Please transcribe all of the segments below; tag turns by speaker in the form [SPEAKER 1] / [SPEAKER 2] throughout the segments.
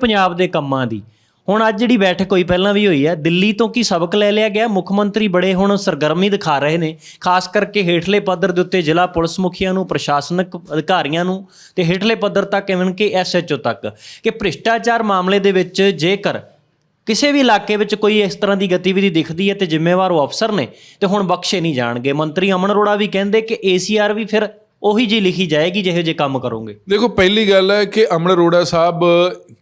[SPEAKER 1] ਪੰਜਾਬ ਦੇ ਕੰਮਾਂ ਦੀ। ਹੁਣ ਅੱਜ ਜਿਹੜੀ ਬੈਠਕ ਹੋਈ ਪਹਿਲਾਂ ਵੀ ਹੋਈ ਹੈ, ਦਿੱਲੀ ਤੋਂ ਕੀ ਸਬਕ ਲੈ ਲਿਆ ਗਿਆ? ਮੁੱਖ ਮੰਤਰੀ ਬੜੇ ਹੁਣ ਸਰਗਰਮੀ ਦਿਖਾ ਰਹੇ ਨੇ। ਖਾਸ ਕਰਕੇ ਹੇਠਲੇ ਪੱਧਰ ਦੇ ਉੱਤੇ ਜ਼ਿਲ੍ਹਾ ਪੁਲਿਸ ਮੁਖੀਆਂ ਨੂੰ, ਪ੍ਰਸ਼ਾਸਨਿਕ ਅਧਿਕਾਰੀਆਂ ਨੂੰ ਤੇ ਹੇਠਲੇ ਪੱਧਰ ਤੱਕ ਇਵਨ ਕਿ ਐਸਐਚਓ ਤੱਕ ਕਿ ਭ੍ਰਿਸ਼ਟਾਚਾਰ ਮਾਮਲੇ ਦੇ ਵਿੱਚ ਜੇਕਰ ਕਿਸੇ ਵੀ ਇਲਾਕੇ ਵਿੱਚ ਕੋਈ ਇਸ ਤਰ੍ਹਾਂ ਦੀ ਗਤੀਵਿਧੀ ਦਿਖਦੀ ਹੈ ਤੇ ਜ਼ਿੰਮੇਵਾਰ ਉਹ ਅਫਸਰ ਨੇ ਤੇ ਹੁਣ ਬਖਸ਼ੇ ਨਹੀਂ ਜਾਣਗੇ। ਮੰਤਰੀ ਅਮਨ ਅਰੋੜਾ ਵੀ ਕਹਿੰਦੇ ਕਿ ਏਸੀਆਰ ਵੀ ਫਿਰ ਉਹੀ ਜੀ ਲਿਖੀ ਜਾਏਗੀ ਜਿਹੋ ਜੇ ਕੰਮ ਕਰੋਗੇ।
[SPEAKER 2] ਦੇਖੋ ਪਹਿਲੀ ਗੱਲ ਹੈ ਕਿ ਅਮਨ ਅਰੋੜਾ ਸਾਹਿਬ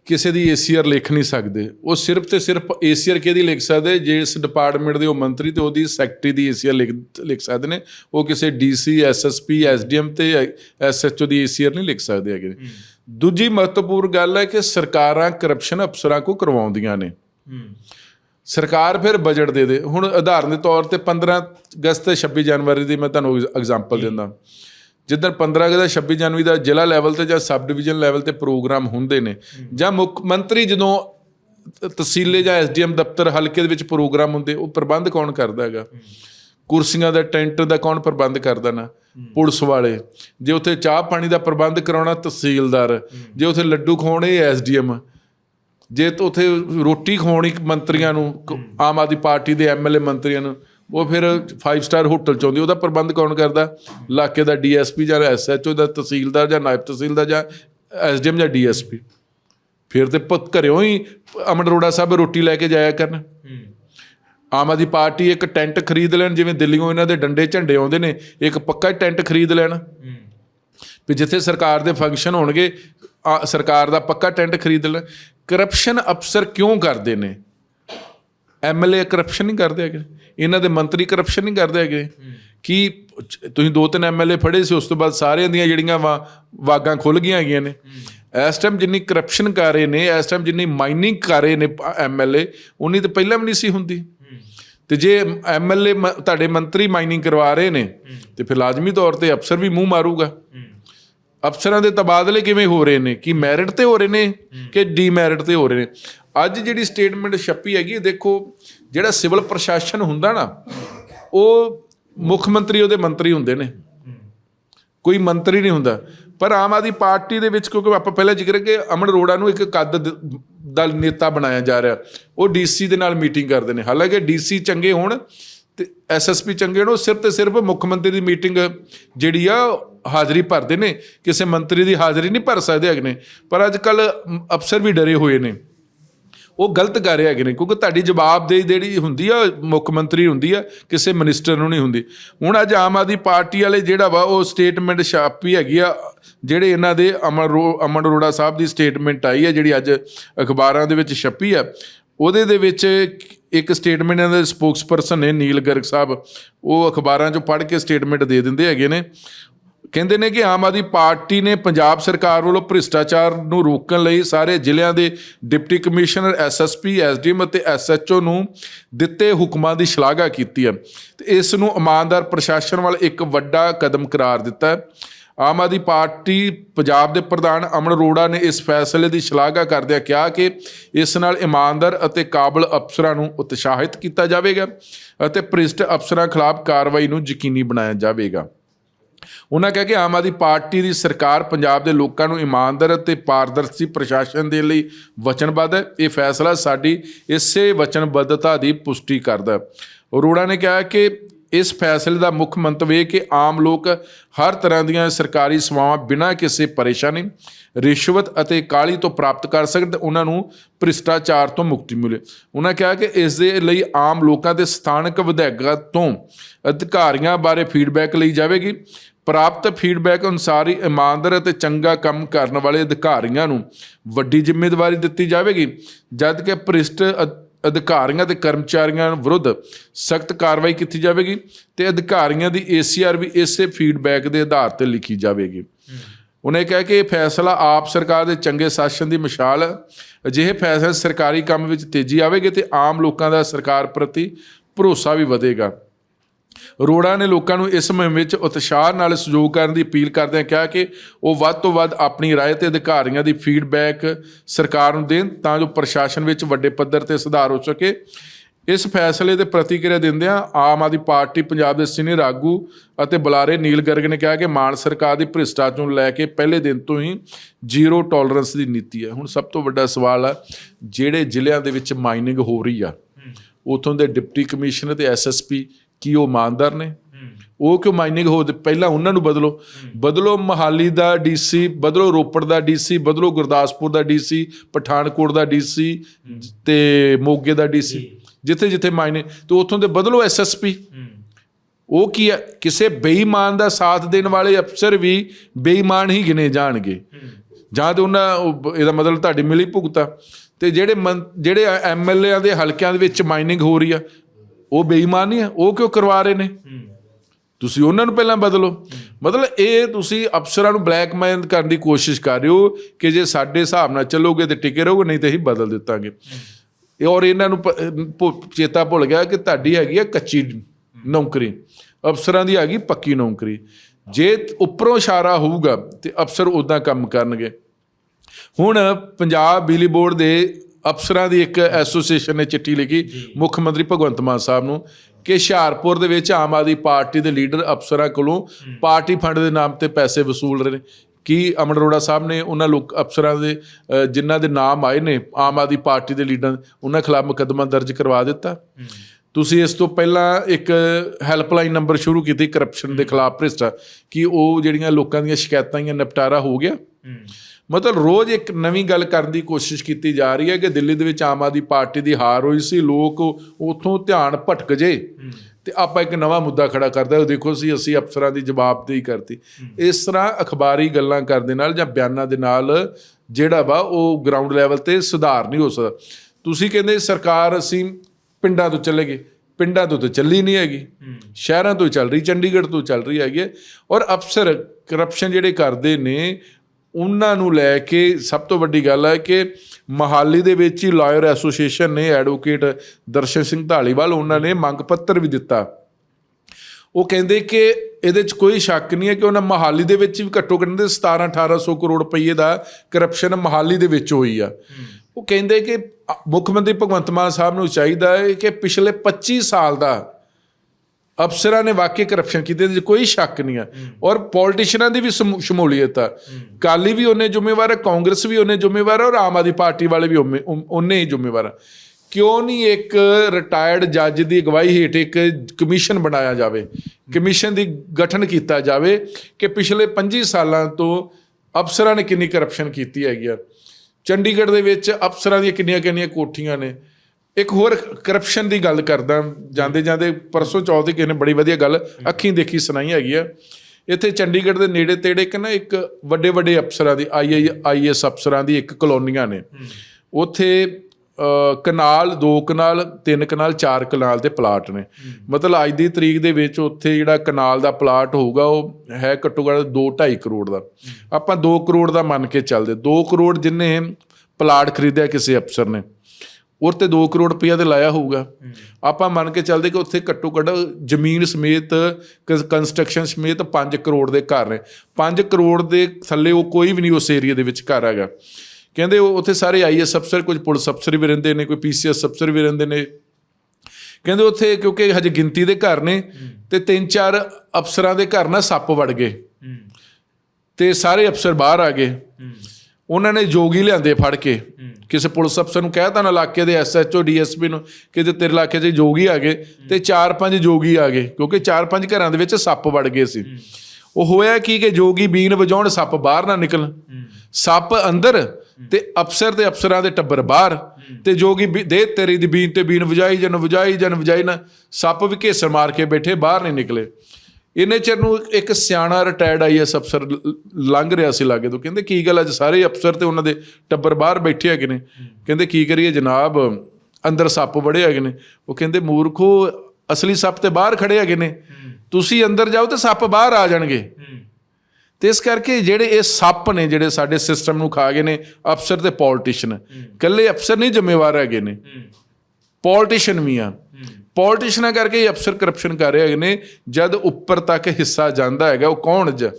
[SPEAKER 2] ਕਿਸੇ ਦੀ ਏਸੀਆਰ ਲਿਖ ਨਹੀਂ ਸਕਦੇ। ਉਹ ਸਿਰਫ ਤੇ ਸਿਰਫ ਏਸੀਆਰ ਕਿਹਦੀ ਲਿਖ ਸਕਦੇ? ਜਿਸ ਡਿਪਾਰਟਮੈਂਟ ਦੇ ਉਹ ਮੰਤਰੀ ਤੇ ਉਹਦੀ ਸੈਕਟਰੀ ਦੀ ਏਸੀਆਰ ਲਿਖ ਲਿਖ ਸਕਦੇ ਨੇ। ਉਹ ਕਿਸੇ ਡੀਸੀ ਐਸਐਸਪੀ ਐਸਡੀਐਮ ਤੇ ਐਸਐਚਓ ਦੀ ਏਸੀਆਰ ਨਹੀਂ ਲਿਖ ਸਕਦੇ ਹੈਗੇ। ਦੂਜੀ ਮਹੱਤਵਪੂਰਨ ਗੱਲ ਹੈ ਕਿ ਸਰਕਾਰਾਂ ਕਰਪਸ਼ਨ ਅਫਸਰਾਂ ਕੋ ਕਰਵਾਉਂਦੀਆਂ ਨੇ। ਸਰਕਾਰ ਫਿਰ ਬਜਟ ਦੇ ਦੇ। ਹੁਣ ਉਦਾਹਰਨ ਦੇ ਤੌਰ ਤੇ 15 ਅਗਸਤ ਤੇ 26 ਜਨਵਰੀ ਦੀ ਮੈਂ ਤੁਹਾਨੂੰ ਐਗਜ਼ਾਮਪਲ ਦਿੰਦਾ। ਜਿੱਦਣ 15 ਅਗਸਤ 26 ਜਨਵਰੀ ਦਾ ਜ਼ਿਲ੍ਹਾ ਲੈਵਲ ਤੇ ਜਾਂ ਸਬ ਡਿਵੀਜ਼ਨ ਲੈਵਲ ਤੇ ਪ੍ਰੋਗਰਾਮ ਹੁੰਦੇ ਨੇ ਜਾਂ ਮੁੱਖ ਮੰਤਰੀ ਜਦੋਂ ਤਹਿਸੀਲੇ ਜਾਂ ਐਸਡੀਐਮ ਦਫ਼ਤਰ ਹਲਕੇ ਦੇ ਵਿੱਚ ਪ੍ਰੋਗਰਾਮ ਹੁੰਦੇ ਉਹ ਪ੍ਰਬੰਧ ਕੌਣ ਕਰਦਾ ਹੈਗਾ? ਕੁਰਸੀਆਂ ਦਾ ਟੈਂਟ ਦਾ ਕੌਣ ਪ੍ਰਬੰਧ ਕਰਦਾ ਨਾ? ਪੁਲਿਸ ਵਾਲੇ। ਜੇ ਉੱਥੇ ਚਾਹ ਪਾਣੀ ਦਾ ਪ੍ਰਬੰਧ ਕਰਾਉਣਾ ਤਹਿਸੀਲਦਾਰ ਜੇ ਉੱਥੇ ਲੱਡੂ ਖਵਾਉਣੇ ਐਸਡੀਐਮ ਜੇ ਤਾਂ ਉਥੇ ਰੋਟੀ ਖਵਾਉਣੀ ਮੰਤਰੀਆਂ ਨੂੰ ਆਮ ਆਦਮੀ ਪਾਰਟੀ ਦੇ ਐਮਐਲਏ ਮੰਤਰੀਆਂ ਨੂੰ ਉਹ ਫਿਰ 5 ਸਟਾਰ ਹੋਟਲ ਚ ਆਉਂਦੀ ਉਹਦਾ ਪ੍ਰਬੰਧ ਕੌਣ ਕਰਦਾ? ਇਲਾਕੇ ਦਾ ਡੀਐਸਪੀ ਜਾਂ ਐਸਐਚਓ ਦਾ ਤਹਿਸੀਲਦਾਰ ਜਾਂ ਨਾਇਬ ਤਹਿਸੀਲਦਾਰ ਜਾਂ ਐਸਡੀਐਮ ਜਾਂ ਡੀਐਸਪੀ ਫਿਰ ਤੇ ਪ- ਘਰਿਓਂ ਹੀ ਅਮਨ ਅਰੋੜਾ ਸਾਹਿਬ ਰੋਟੀ ਲੈ ਕੇ ਜਾਇਆ ਕਰਨ। ਆਮ ਆਦਮੀ ਪਾਰਟੀ ਇੱਕ ਟੈਂਟ ਖਰੀਦ ਲੈਣ ਜਿਵੇਂ ਦਿੱਲੀੋਂ ਇਹਨਾਂ ਦੇ ਡੰਡੇ ਝੰਡੇ ਆਉਂਦੇ ਨੇ ਇੱਕ ਪੱਕਾ ਟੈਂਟ ਖਰੀਦ ਲੈਣ। ਵੀ ਜਿੱਥੇ ਸਰਕਾਰ ਦੇ ਫੰਕਸ਼ਨ ਹੋਣਗੇ ਸਰਕਾਰ ਦਾ ਪੱਕਾ ਟੈਂਟ ਖਰੀਦ ਲੈ ਕਰਪਸ਼ਨ ਅਫਸਰ ਕਿਉਂ ਕਰਦੇ ਨੇ? ਐਮਐਲਏ ਕਰਪਸ਼ਨ ਨਹੀਂ ਕਰਦੇ ਹੈਗੇ। ਇਹਨਾਂ ਦੇ ਮੰਤਰੀ ਕਰਪਸ਼ਨ ਨਹੀਂ ਕਰਦੇ ਹੈਗੇ। ਕੀ ਤੁਸੀਂ ਦੋ ਤਿੰਨ ਐਮਐਲਏ ਫੜੇ ਸੀ, ਉਸ ਤੋਂ ਬਾਅਦ ਸਾਰਿਆਂ ਦੀਆਂ ਜਿਹੜੀਆਂ ਵਾ ਵਾਗਾਂ ਖੁੱਲ ਗਈਆਂ ਹੈਗੀਆਂ ਨੇ। ਇਸ ਟਾਈਮ ਜਿੰਨੀ ਕਰਪਸ਼ਨ ਕਰ ਰਹੇ ਨੇ, ਇਸ ਟਾਈਮ ਜਿੰਨੀ ਮਾਈਨਿੰਗ ਕਰ ਰਹੇ ਨੇ ਐਮਐਲਏ ਉਨੀ ਤਾਂ ਪਹਿਲਾਂ ਵੀ ਨਹੀਂ ਸੀ ਹੁੰਦੀ। ਤੇ ਜੇ ਐਮਐਲਏ ਤੁਹਾਡੇ ਮੰਤਰੀ ਮਾਈਨਿੰਗ ਕਰਵਾ ਰਹੇ ਨੇ, ਤੇ ਫਿਰ ਲਾਜ਼ਮੀ ਤੌਰ ਤੇ ਅਫਸਰ ਵੀ ਮੂੰਹ ਮਾਰੂਗਾ। ਅਫਸਰਾਂ ਦੇ ਤਬਾਦਲੇ ਕਿਵੇਂ ਹੋ ਰਹੇ ਨੇ? ਕੀ ਮੈਰਿਟ ਤੇ ਹੋ ਰਹੇ ਨੇ ਕਿ ਡੀਮੈਰਿਟ ਤੇ ਹੋ ਰਹੇ ਨੇ? ਅੱਜ ਜਿਹੜੀ ਸਟੇਟਮੈਂਟ ਛਪੀ ਹੈਗੀ ਦੇਖੋ ਜਿਹੜਾ ਸਿਵਲ ਪ੍ਰਸ਼ਾਸਨ ਹੁੰਦਾ ਨਾ ਉਹ ਮੁੱਖ ਮੰਤਰੀ ਉਹਦੇ ਮੰਤਰੀ ਹੁੰਦੇ ਨੇ। ਕੋਈ ਮੰਤਰੀ ਨਹੀਂ ਹੁੰਦਾ। ਪਰ ਆਮ ਆਦਮੀ ਪਾਰਟੀ ਦੇ ਵਿੱਚ ਕਿਉਂਕਿ ਆਪਾਂ ਪਹਿਲਾਂ ਜ਼ਿਕਰ ਕਿ ਅਮਨ ਅਰੋੜਾ ਨੂੰ ਇੱਕ ਕੱਦ ਦ- ਦਾ ਨੇਤਾ ਬਣਾਇਆ ਜਾ ਰਿਹਾ। ਉਹ ਡੀਸੀ ਦੇ ਨਾਲ ਮੀਟਿੰਗ ਕਰਦੇ ਨੇ। ਹਾਲਾਂਕਿ ਡੀਸੀ ਚੰਗੇ ਹੋਣ ਤੇ ਐਸਐਸਪੀ ਚੰਗੇ ਹੋਣ ਉਹ ਸਿਰਫ ਤੇ ਸਿਰਫ ਮੁੱਖ ਮੰਤਰੀ ਦੀ ਮੀਟਿੰਗ ਜਿਹੜੀ ਆ ਹਾਜ਼ਰੀ ਭਰਦੇ ਨੇ, ਕਿਸੇ ਮੰਤਰੀ ਦੀ ਹਾਜ਼ਰੀ ਨਹੀਂ ਭਰ ਸਕਦੇ ਹੈਗੇ ਨੇ। ਪਰ ਅੱਜ ਕੱਲ ਅਫਸਰ ਵੀ ਡਰੇ ਹੋਏ ਨੇ। ਉਹ ਗਲਤ ਕਰ ਰਹੇ ਹੈਗੇ ਨੇ, ਕਿਉਂਕਿ ਤੁਹਾਡੀ ਜਵਾਬਦੇਹੀ ਜਿਹੜੀ ਹੁੰਦੀ ਆ, ਮੁੱਖ ਮੰਤਰੀ ਹੁੰਦੀ ਆ, ਕਿਸੇ ਮਿਨਿਸਟਰ ਨੂੰ ਨਹੀਂ ਹੁੰਦੀ। ਹੁਣ ਅੱਜ ਆਮ ਆਦਮੀ ਪਾਰਟੀ ਵਾਲੇ ਜਿਹੜਾ ਵਾ, ਉਹ ਸਟੇਟਮੈਂਟ ਛਾਪੀ ਹੈਗੀ ਆ, ਜਿਹੜੇ ਇਹਨਾਂ ਦੇ ਅਮਨ ਅਮਨ ਅਰੋੜਾ ਸਾਹਿਬ ਦੀ ਸਟੇਟਮੈਂਟ ਆਈ ਆ, ਜਿਹੜੀ ਅੱਜ ਅਖਬਾਰਾਂ ਦੇ ਵਿੱਚ ਛਪੀ ਆ, ਉਹਦੇ ਦੇ ਵਿੱਚ ਇੱਕ ਸਟੇਟਮੈਂਟ ਇਹਨਾਂ ਦੇ ਸਪੋਕਸਪਰਸਨ ਨੇ, ਨੀਲ ਗਰਗ ਸਾਹਿਬ, ਉਹ ਅਖਬਾਰਾਂ 'ਚੋਂ ਪੜ੍ਹ ਕੇ ਸਟੇਟਮੈਂਟ ਦੇ ਦਿੰਦੇ ਹੈਗੇ ਨੇ। ਕਹਿੰਦੇ ਨੇ ਕਿ ਆਮ ਆਦਮੀ ਪਾਰਟੀ ਨੇ ਪੰਜਾਬ ਸਰਕਾਰ ਵੱਲੋਂ ਭ੍ਰਿਸ਼ਟਾਚਾਰ ਨੂੰ ਰੋਕਣ ਲਈ ਸਾਰੇ ਜ਼ਿਲ੍ਹਿਆਂ ਦੇ ਡਿਪਟੀ ਕਮਿਸ਼ਨਰ ਐਸਐਸਪੀ ਐਸਡੀਐਮ ਅਤੇ ਐਸਐਚਓ ਨੂੰ ਦਿੱਤੇ ਹੁਕਮਾਂ ਦੀ ਸ਼ਲਾਘਾ ਕੀਤੀ ਹੈ। ਤੇ ਇਸ ਨੂੰ ਇਮਾਨਦਾਰ ਪ੍ਰਸ਼ਾਸਨ ਵੱਲ ਇੱਕ ਵੱਡਾ ਕਦਮ ਕਰਾਰ ਦਿੱਤਾ ਹੈ। ਆਮ ਆਦਮੀ ਪਾਰਟੀ ਪੰਜਾਬ ਦੇ ਪ੍ਰਧਾਨ ਅਮਨ ਅਰੋੜਾ ਨੇ ਇਸ ਫੈਸਲੇ ਦੀ ਸ਼ਲਾਘਾ ਕਰਦਿਆਂ ਕਿਹਾ ਕਿ ਇਸ ਨਾਲ ਇਮਾਨਦਾਰ ਅਤੇ ਕਾਬਲ ਅਫਸਰਾਂ ਨੂੰ ਉਤਸ਼ਾਹਿਤ ਕੀਤਾ ਜਾਵੇਗਾ ਅਤੇ ਭ੍ਰਿਸ਼ਟ ਅਫਸਰਾਂ ਖਿਲਾਫ ਕਾਰਵਾਈ ਨੂੰ ਯਕੀਨੀ ਬਣਾਇਆ ਜਾਵੇਗਾ। ਉਹਨਾਂ ਕਿਹਾ ਕਿ ਆਮ ਆਦਮੀ ਪਾਰਟੀ ਦੀ ਸਰਕਾਰ ਪੰਜਾਬ ਦੇ ਲੋਕਾਂ ਨੂੰ ਇਮਾਨਦਾਰ ਅਤੇ ਪਾਰਦਰਸ਼ੀ ਪ੍ਰਸ਼ਾਸਨ ਦੇ ਲਈ ਵਚਨਬੱਧ ਹੈ। ਇਹ ਫੈਸਲਾ ਸਾਡੀ ਇਸੇ ਵਚਨਬੱਧਤਾ ਦੀ ਪੁਸ਼ਟੀ ਕਰਦਾ ਹੈ। ਅਰੋੜਾ ਨੇ ਕਿਹਾ ਕਿ ਇਸ ਫੈਸਲੇ ਦਾ ਮੁੱਖ ਮੰਤਵ ਇਹ ਕਿ ਆਮ ਲੋਕ ਹਰ ਤਰ੍ਹਾਂ ਦੀਆਂ ਸਰਕਾਰੀ ਸੇਵਾਵਾਂ ਬਿਨਾਂ ਕਿਸੇ ਪਰੇਸ਼ਾਨੀ, ਰਿਸ਼ਵਤ ਅਤੇ ਕਾਲੀ ਤੋਂ ਪ੍ਰਾਪਤ ਕਰ ਸਕਣ ਤੇ ਉਹਨਾਂ ਨੂੰ ਭ੍ਰਿਸ਼ਟਾਚਾਰ ਤੋਂ ਮੁਕਤੀ ਮਿਲੇ। ਉਹਨਾਂ ਕਿਹਾ ਕਿ ਇਸ ਦੇ ਲਈ ਆਮ ਲੋਕਾਂ ਦੇ ਸਥਾਨਕ ਵਿਧਾਇਕਾਂ ਤੋਂ ਅਧਿਕਾਰੀਆਂ ਬਾਰੇ ਫੀਡਬੈਕ ਲਈ ਜਾਵੇਗੀ। ਪ੍ਰਾਪਤ ਫੀਡਬੈਕ ਅਨੁਸਾਰ ਹੀ ਇਮਾਨਦਾਰ ਅਤੇ ਚੰਗਾ ਕੰਮ ਕਰਨ ਵਾਲੇ ਅਧਿਕਾਰੀਆਂ ਨੂੰ ਵੱਡੀ ਜ਼ਿੰਮੇਵਾਰੀ ਦਿੱਤੀ ਜਾਵੇਗੀ ਜਦ ਕਿ ਭ੍ਰਿਸ਼ਟ ਅ- ਅਧਿਕਾਰੀਆਂ ਤੇ ਕਰਮਚਾਰੀਆਂ ਵਿਰੁੱਧ ਸਖਤ ਕਾਰਵਾਈ ਕੀਤੀ ਜਾਵੇਗੀ ਤੇ ਅਧਿਕਾਰੀਆਂ ਦੀ ਏਸੀਆਰ ਵੀ ਇਸੇ ਫੀਡਬੈਕ ਦੇ ਆਧਾਰ ਤੇ ਲਿਖੀ ਜਾਵੇਗੀ। ਉਹਨੇ ਕਿਹਾ ਕਿ ਇਹ ਫੈਸਲਾ ਆਪ ਸਰਕਾਰ ਦੇ ਚੰਗੇ ਸ਼ਾਸਨ ਦੀ ਮਿਸਾਲ ਹੈ। ਅਜਿਹੇ ਫੈਸਲੇ ਸਰਕਾਰੀ ਕੰਮ ਵਿੱਚ ਤੇਜ਼ੀ ਆਵੇਗੀ ਤੇ ਆਮ ਲੋਕਾਂ ਦਾ ਸਰਕਾਰ ਪ੍ਰਤੀ ਭਰੋਸਾ ਵੀ ਵਧੇਗਾ। ਅਰੋੜਾ ਨੇ ਲੋਕਾਂ ਨੂੰ ਇਸ ਮੁਹਿੰਮ ਵਿੱਚ ਉਤਸ਼ਾਹ ਨਾਲ ਸਹਿਯੋਗ ਕਰਨ ਦੀ ਅਪੀਲ ਕਰਦਿਆਂ ਕਿਹਾ ਕਿ ਉਹ ਵੱਧ ਤੋਂ ਵੱਧ ਆਪਣੀ ਰਾਏ ਤੇ ਅਧਿਕਾਰੀਆਂ ਦੀ ਫੀਡਬੈਕ ਸਰਕਾਰ ਨੂੰ ਦੇਣ ਤਾਂ ਜੋ ਪ੍ਰਸ਼ਾਸਨ ਵਿੱਚ ਵੱਡੇ ਪੱਧਰ ਤੇ ਸੁਧਾਰ ਹੋ ਸਕੇ। ਇਸ ਫੈਸਲੇ ਤੇ ਪ੍ਰਤੀਕਿਰਿਆ ਦਿੰਦਿਆਂ ਆਮ ਆਦਮੀ ਪਾਰਟੀ ਪੰਜਾਬ ਦੇ ਸੀਨੀਅਰ ਆਗੂ ਅਤੇ ਬੁਲਾਰੇ ਨੀਲ ਗਰਗ ਨੇ ਕਿਹਾ ਕਿ ਮਾਨ ਸਰਕਾਰ ਦੀ ਭ੍ਰਿਸ਼ਟਾਚਾਰ ਨੂੰ ਲੈ ਕੇ ਪਹਿਲੇ ਦਿਨ ਤੋਂ ਹੀ ਜ਼ੀਰੋ ਟੋਲਰੈਂਸ ਦੀ ਨੀਤੀ ਹੈ। ਹੁਣ ਸਭ ਤੋਂ ਵੱਡਾ ਸਵਾਲ ਆ ਜਿਹੜੇ ਜ਼ਿਲ੍ਹਿਆਂ ਦੇ ਵਿੱਚ ਮਾਈਨਿੰਗ ਹੋ ਰਹੀ ਆ ਉਥੋਂ ਦੇ ਡਿਪਟੀ ਕਮਿਸ਼ਨਰ ਤੇ ਐਸਐਸਪੀ ਕੀ ਉਹ ਇਮਾਨਦਾਰ ਨੇ। ਉਹ ਕਿਉਂ ਮਾਈਨਿੰਗ ਹੋ ਪਹਿਲਾਂ ਉਹਨਾਂ ਨੂੰ ਬਦਲੋ। ਬਦਲੋ ਮਹਾਲੀ ਦਾ ਡੀਸੀ ਬਦਲੋ ਰੋਪੜ ਦਾ ਡੀਸੀ ਬਦਲੋ ਗੁਰਦਾਸਪੁਰ ਦਾ ਡੀਸੀ ਪਠਾਨਕੋਟ ਦਾ ਡੀਸੀ ਤੇ ਮੋਗੇ ਦਾ ਡੀਸੀ। ਜਿੱਥੇ ਜਿੱਥੇ ਮਾਈਨਿੰਗ ਤੇ ਉਥੋਂ ਦੇ ਬਦਲੋ ਐਸਐਸਪੀ ਉਹ ਕੀ ਹੈ ਕਿਸੇ ਬੇਈਮਾਨ ਦਾ ਸਾਥ ਦੇਣ ਵਾਲੇ ਅਫਸਰ ਵੀ ਬੇਈਮਾਨ ਹੀ ਗਿਣੇ ਜਾਣਗੇ। ਜਾਂ ਤੇ ਉਹਨਾਂ ਉਹ- ਇਹਦਾ ਮਤਲਬ ਤੁਹਾਡੀ ਮਿਲੀ ਭੁਗਤਾ। ਤੇ ਜਿਹੜੇ ਜਿਹੜੇ ਐਮਐਲਏ ਦੇ ਹਲਕਿਆਂ ਦੇ ਵਿੱਚ ਮਾਈਨਿੰਗ ਹੋ ਰਹੀ ਆ ਉਹ ਬੇਈਮਾਨ ਆ ਉਹ ਕਿਉਂ ਕਰਵਾ ਰਹੇ ਨੇ? ਤੁਸੀਂ ਉਹਨਾਂ ਨੂੰ ਪਹਿਲਾਂ ਬਦਲੋ। ਮਤਲਬ ਇਹ ਤੁਸੀਂ ਅਫਸਰਾਂ ਨੂੰ ਬਲੈਕਮੇਲ ਕਰਨ ਦੀ ਕੋਸ਼ਿਸ਼ ਕਰ ਰਹੇ ਹੋ ਕਿ ਜੇ ਸਾਡੇ ਹਿਸਾਬ ਨਾਲ ਚੱਲੋਗੇ ਤੇ ਟਿਕੇ ਰਹੋਗੇ ਨਹੀਂ ਤੇ ਅਸੀਂ ਬਦਲ ਦਿੱਤਾਂਗੇ। ਇਹ ਔਰ ਇਹਨਾਂ ਨੂੰ ਚੇਤਾ ਭੁੱਲ ਗਿਆ ਕਿ ਤੁਹਾਡੀ ਹੈਗੀ ਆ ਕੱਚੀ ਨੌਕਰੀ। ਅਫਸਰਾਂ ਦੀ ਹੈਗੀ ਪੱਕੀ ਨੌਕਰੀ। ਜੇ ਉੱਪਰੋਂ ਇਸ਼ਾਰਾ ਹੋਊਗਾ ਤੇ ਅਫਸਰ ਉਦਾਂ ਕੰਮ ਕਰਨਗੇ। ਹੁਣ ਪੰਜਾਬ ਬਿਜਲੀ ਬੋਰਡ ਦੇ ਅਫਸਰਾਂ ਦੀ ਇੱਕ ਐਸੋਸੀਏਸ਼ਨ ਨੇ ਚਿੱਠੀ ਲਿਖੀ ਮੁੱਖ ਮੰਤਰੀ ਭਗਵੰਤ ਮਾਨ ਸਾਹਿਬ ਨੂੰ ਕਿ ਹੁਸ਼ਿਆਰਪੁਰ ਦੇ ਵਿੱਚ ਆਮ ਆਦਮੀ ਪਾਰਟੀ ਦੇ ਲੀਡਰ ਅਫਸਰਾਂ ਕੋਲੋਂ ਪਾਰਟੀ ਫੰਡ ਦੇ ਨਾਮ ਤੇ ਪੈਸੇ ਵਸੂਲ ਰਹੇ ਨੇ। ਕੀ ਅਮਨ ਅਰੋੜਾ ਸਾਹਿਬ ਨੇ ਉਹਨਾਂ ਲੋਕ ਅਫਸਰਾਂ ਦੇ ਜਿਨ੍ਹਾਂ ਦੇ ਨਾਮ ਆਏ ਨੇ ਆਮ ਆਦਮੀ ਪਾਰਟੀ ਦੇ ਲੀਡਰ ਉਹਨਾਂ ਖਿਲਾਫ ਮੁਕੱਦਮਾ ਦਰਜ ਕਰਵਾ ਦਿੱਤਾ? ਤੁਸੀਂ ਇਸ ਤੋਂ ਪਹਿਲਾਂ ਇੱਕ ਹੈਲਪਲਾਈਨ ਨੰਬਰ ਸ਼ੁਰੂ ਕੀਤੀ ਕਰਪਸ਼ਨ ਦੇ ਖਿਲਾਫ ਭ੍ਰਿਸ਼ਟਾ। ਕੀ ਉਹ ਜਿਹੜੀਆਂ ਲੋਕਾਂ ਦੀਆਂ ਸ਼ਿਕਾਇਤਾਂ ਜਾਂ ਨਿਪਟਾਰਾ ਹੋ ਗਿਆ? ਮਤਲਬ ਰੋਜ਼ ਇੱਕ ਨਵੀਂ ਗੱਲ ਕਰਨ ਦੀ ਕੋਸ਼ਿਸ਼ ਕੀਤੀ ਜਾ ਰਹੀ ਹੈ ਕਿ ਦਿੱਲੀ ਦੇ ਵਿੱਚ ਆਮ ਆਦਮੀ ਪਾਰਟੀ ਦੀ ਹਾਰ ਹੋਈ ਸੀ, ਲੋਕ ਉਥੋਂ ਧਿਆਨ ਭਟਕ ਜੇ ਤੇ ਆਪਾਂ ਇੱਕ ਨਵਾਂ ਮੁੱਦਾ ਖੜਾ ਕਰਦਾ ਉਹ ਦੇਖੋ ਸੀ ਅਸੀਂ ਅਫਸਰਾਂ ਦੀ ਜਵਾਬਦੇਹੀ ਕਰਤੀ ਇਸ ਤਰ੍ਹਾਂ ਅਖਬਾਰੀ ਗੱਲਾਂ ਕਰਨ ਦੇ ਨਾਲ ਜਾਂ ਬਿਆਨਾਂ ਦੇ ਨਾਲ ਜਿਹੜਾ ਵਾ, ਉਹ ਗਰਾਊਂਡ ਲੈਵਲ ਤੇ ਸੁਧਾਰ ਨਹੀਂ ਹੋ ਸਕਦਾ ਤੁਸੀਂ ਕਹਿੰਦੇ ਸਰਕਾਰ ਅਸੀਂ ਪਿੰਡਾਂ ਤੋਂ ਚੱਲੇ ਗਏ, ਪਿੰਡਾਂ ਤੋਂ ਤਾਂ ਚੱਲੀ ਨਹੀਂ ਹੈਗੀ, ਸ਼ਹਿਰਾਂ ਤੋਂ ਹੀ ਚੱਲ ਰਹੀ, ਚੰਡੀਗੜ੍ਹ ਤੋਂ ਚੱਲ ਰਹੀ ਹੈਗੀ ਹੈ। ਔਰ ਅਫਸਰ ਕਰਪਸ਼ਨ ਜਿਹੜੇ ਕਰਦੇ ਨੇ ਉਹਨਾਂ ਨੂੰ ਲੈ ਕੇ ਸਭ ਤੋਂ ਵੱਡੀ ਗੱਲ ਹੈ ਕਿ ਮਹਾਲੀ ਦੇ ਵਿੱਚ ਹੀ ਲਾਇਰ ਐਸੋਸੀਏਸ਼ਨ ਨੇ ਐਡਵੋਕੇਟ ਦਰਸ਼ਨ ਸਿੰਘ ਢਾਲੀਵਾਲ ਉਹਨਾਂ ਨੇ ਮੰਗ ਪੱਤਰ ਵੀ ਦਿੱਤਾ। ਉਹ ਕਹਿੰਦੇ ਕਿ ਇਹਦੇ 'ਚ ਕੋਈ ਸ਼ੱਕ ਨਹੀਂ ਹੈ ਕਿ ਉਹਨਾਂ ਮਹਾਲੀ ਦੇ ਵਿੱਚ ਵੀ ਘੱਟੋ ਘੱਟ ਦੇ 17 1800 ਕਰੋੜ ਰੁਪਏ ਦਾ ਕਰਪਸ਼ਨ ਮਹਾਲੀ ਦੇ ਵਿੱਚ ਹੋਈ ਆ। ਉਹ ਕਹਿੰਦੇ ਕਿ ਮੁੱਖ ਮੰਤਰੀ ਭਗਵੰਤ ਮਾਨ ਸਾਹਿਬ ਨੂੰ ਚਾਹੀਦਾ ਹੈ ਕਿ ਪਿਛਲੇ 25 ਸਾਲ ਦਾ ਅਫਸਰਾਂ ਨੇ ਵਾਕਈ ਕਰਪਸ਼ਨ ਕੀਤੀ ਇਹਦੇ 'ਚ ਕੋਈ ਸ਼ੱਕ ਨਹੀਂ ਆ। ਔਰ ਪੋਲਿਟਿਸ਼ੀਅਨਾਂ ਦੀ ਵੀ ਸਮੂ- ਸ਼ਮੂਲੀਅਤ ਆ। ਕਾਲੀ ਵੀ ਉਹਨੇ ਜ਼ਿੰਮੇਵਾਰ ਹੈ ਕਾਂਗਰਸ ਵੀ ਉਹਨੇ ਜ਼ਿੰਮੇਵਾਰ ਹੈ ਔਰ ਆਮ ਆਦਮੀ ਪਾਰਟੀ ਵਾਲੇ ਵੀ ਉਹਨੇ ਉਹਨੇ ਹੀ ਜ਼ਿੰਮੇਵਾਰ ਆ। ਕਿਉਂ ਨਹੀਂ ਇੱਕ ਰਿਟਾਇਰਡ ਜੱਜ ਦੀ ਅਗਵਾਈ ਹੇਠ ਇੱਕ ਕਮਿਸ਼ਨ ਬਣਾਇਆ ਜਾਵੇ? ਕਮਿਸ਼ਨ ਦੀ ਗਠਨ ਕੀਤਾ ਜਾਵੇ ਕਿ ਪਿਛਲੇ 25 ਸਾਲਾਂ ਤੋਂ ਅਫਸਰਾਂ ਨੇ ਕਿੰਨੀ ਕਰਪਸ਼ਨ ਕੀਤੀ ਹੈਗੀ ਆ। ਚੰਡੀਗੜ੍ਹ ਦੇ ਵਿੱਚ ਅਫਸਰਾਂ ਦੀਆਂ ਕਿੰਨੀਆਂ ਕਿੰਨੀਆਂ ਕੋਠੀਆਂ ਨੇ? ਇੱਕ ਹੋਰ ਕਰਪਸ਼ਨ ਦੀ ਗੱਲ ਕਰਦਾ ਜਾਂਦੇ ਜਾਂਦੇ ਪਰਸੋਂ ਚੌਥ ਦੀ ਕਿਸੇ ਨੇ ਬੜੀ ਵਧੀਆ ਗੱਲ ਅੱਖੀਂ ਦੇਖੀ ਸੁਣਾਈ ਹੈਗੀ ਆ। ਇੱਥੇ ਚੰਡੀਗੜ੍ਹ ਦੇ ਨੇੜੇ ਤੇੜੇ ਇੱਕ ਨਾ ਇੱਕ ਵੱਡੇ ਵੱਡੇ ਅਫਸਰਾਂ ਦੀ ਆਈ ਆਈਐਸ ਅਫਸਰਾਂ ਦੀ ਇੱਕ ਕਲੋਨੀਆਂ ਨੇ। ਉੱਥੇ ਕਨਾਲ ਦੋ ਕਨਾਲ ਤਿੰਨ ਕਨਾਲ ਚਾਰ ਕਨਾਲ ਦੇ ਪਲਾਟ ਨੇ। ਮਤਲਬ ਅੱਜ ਦੀ ਤਰੀਕ ਦੇ ਵਿੱਚ ਉੱਥੇ ਜਿਹੜਾ ਕਨਾਲ ਦਾ ਪਲਾਟ ਹੋਊਗਾ ਉਹ ਹੈ ਘੱਟੋ ਘੱਟ 2.5 ਕਰੋੜ ਦਾ। ਆਪਾਂ 2 ਕਰੋੜ ਦਾ ਮੰਨ ਕੇ ਚੱਲਦੇ। 2 ਕਰੋੜ ਜਿੰਨੇ ਪਲਾਟ ਖਰੀਦਿਆ ਕਿਸੇ ਅਫਸਰ ਨੇ। ਉਹ ਤੇ 2 ਕਰੋੜ ਰੁਪਇਆ ਤੇ ਲਾਇਆ ਹੋਊਗਾ। ਆਪਾਂ ਮੰਨ ਕੇ ਚੱਲਦੇ ਕਿ ਉੱਥੇ ਘੱਟੋ ਘੱਟ ਜ਼ਮੀਨ ਸਮੇਤ ਕੰਸਟਰਕਸ਼ਨ ਸਮੇਤ 5 ਕਰੋੜ ਦੇ ਘਰ ਨੇ। 5 ਕਰੋੜ ਦੇ ਥੱਲੇ ਉਹ ਕੋਈ ਵੀ ਨਹੀਂ ਉਸ ਏਰੀਆ ਦੇ ਵਿੱਚ ਘਰ ਹੈਗਾ। ਕਹਿੰਦੇ ਉਹ ਉੱਥੇ ਸਾਰੇ ਆਈਐਸ ਅਫਸਰ ਕੁਝ ਪੁਲਿਸ ਅਫਸਰ ਵੀ ਰਹਿੰਦੇ ਨੇ ਕੋਈ ਪੀਸੀਐਸ ਅਫਸਰ ਵੀ ਰਹਿੰਦੇ ਨੇ। ਕਹਿੰਦੇ ਉੱਥੇ ਕਿਉਂਕਿ ਹਜੇ ਗਿਣਤੀ ਦੇ ਘਰ ਨੇ ਤੇ ਤਿੰਨ ਚਾਰ ਅਫਸਰਾਂ ਦੇ ਘਰ ਨਾ ਸੱਪ ਵੜ ਗਏ। ਤੇ ਸਾਰੇ ਅਫਸਰ ਬਾਹਰ ਆ ਗਏ। ਉਹਨਾਂ ਨੇ ਜੋਗੀ ਲਿਆਂਦੇ ਫੜ ਕੇ। ਕਿਸੇ ਪੁਲਿਸ ਅਫਸਰ ਨੂੰ ਕਹਿਤਾ ਨਾ ਇਲਾਕੇ ਦੇ ਐਸਐਚਓ ਡੀਐਸਪੀ ਨੂੰ ਕਿ ਜੇ ਤੇਰੇ ਇਲਾਕੇ 'ਚ ਜੋਗੀ ਆ ਗਏ ਤੇ ਚਾਰ ਪੰਜ ਜੋਗੀ ਆ ਗਏ ਕਿਉਂਕਿ ਚਾਰ ਪੰਜ ਘਰਾਂ ਦੇ ਵਿੱਚ ਸੱਪ ਵੜ ਗਏ ਸੀ। ਉਹ ਹੋਇਆ ਕੀ ਕਿ ਜੋਗੀ ਬੀਨ ਵਜਾਉਣ ਸੱਪ ਬਾਹਰ ਨਾ ਨਿਕਲਣ। ਸੱਪ ਅੰਦਰ ਤੇ ਅਫਸਰ ਤੇ ਅਫਸਰਾਂ ਦੇ ਟੱਬਰ ਬਾਹਰ ਤੇ ਜੋਗੀ ਦੇ ਤੇਰੀ ਦੀ ਬੀਨ ਤੇ ਬੀਨ ਵਜਾਈ ਜਨ ਵਜਾਈ ਜਨ ਵਜਾਈ ਨਾ ਸੱਪ ਵੀ ਘੇਸਰ ਮਾਰ ਕੇ ਬੈਠੇ ਬਾਹਰ ਨਹੀਂ ਨਿਕਲੇ। ਇੰਨੇ ਚਿਰ ਨੂੰ ਇੱਕ ਸਿਆਣਾ ਰਿਟਾਇਰਡ ਆਈਐਸ ਅਫਸਰ ਲੰਘ ਰਿਹਾ ਸੀ ਲਾਗੇ ਤੋਂ। ਕਹਿੰਦੇ, ਕੀ ਗੱਲ ਅੱਜ ਸਾਰੇ ਅਫਸਰ ਤੇ ਉਹਨਾਂ ਦੇ ਟੱਬਰ ਬਾਹਰ ਬੈਠੇ ਹੈਗੇ ਨੇ। ਕਹਿੰਦੇ, ਕੀ ਕਰੀਏ ਜਨਾਬ? ਅੰਦਰ ਸੱਪ ਵੜੇ ਹੈਗੇ ਨੇ। ਉਹ ਕਹਿੰਦੇ, ਮੂਰਖੋ, ਅਸਲੀ ਸੱਪ ਤੇ ਬਾਹਰ ਖੜੇ ਹੈਗੇ ਨੇ। ਤੁਸੀਂ ਅੰਦਰ ਜਾਓ ਤੇ ਸੱਪ ਬਾਹਰ ਆ ਜਾਣਗੇ। ਤੇ ਇਸ ਕਰਕੇ ਜਿਹੜੇ ਇਹ ਸੱਪ ਨੇ, ਜਿਹੜੇ ਸਾਡੇ ਸਿਸਟਮ ਨੂੰ ਖਾ ਗਏ ਨੇ, ਅਫਸਰ ਤੇ ਪੋਲਿਟਿਸ਼ੀਅਨ ਇਕੱਲੇ ਅਫਸਰ ਨਹੀਂ, ਜ਼ਿੰਮੇਵਾਰ ਹੈਗੇ ਨੇ। ਪੋਲਿਟਿਸ਼ੀਅਨ ਵੀ ਆ। ਪੋਲੀਟੀਸ਼ੀਅਨਾਂ ਕਰਕੇ ਹੀ ਅਫਸਰ ਕਰਪਸ਼ਨ ਕਰ ਰਹੇ ਹੈਗੇ ਨੇ ਜਦ ਉੱਪਰ ਤੱਕ ਹਿੱਸਾ ਜਾਂਦਾ ਹੈਗਾ ਉਹ ਕੌਣ ਜ?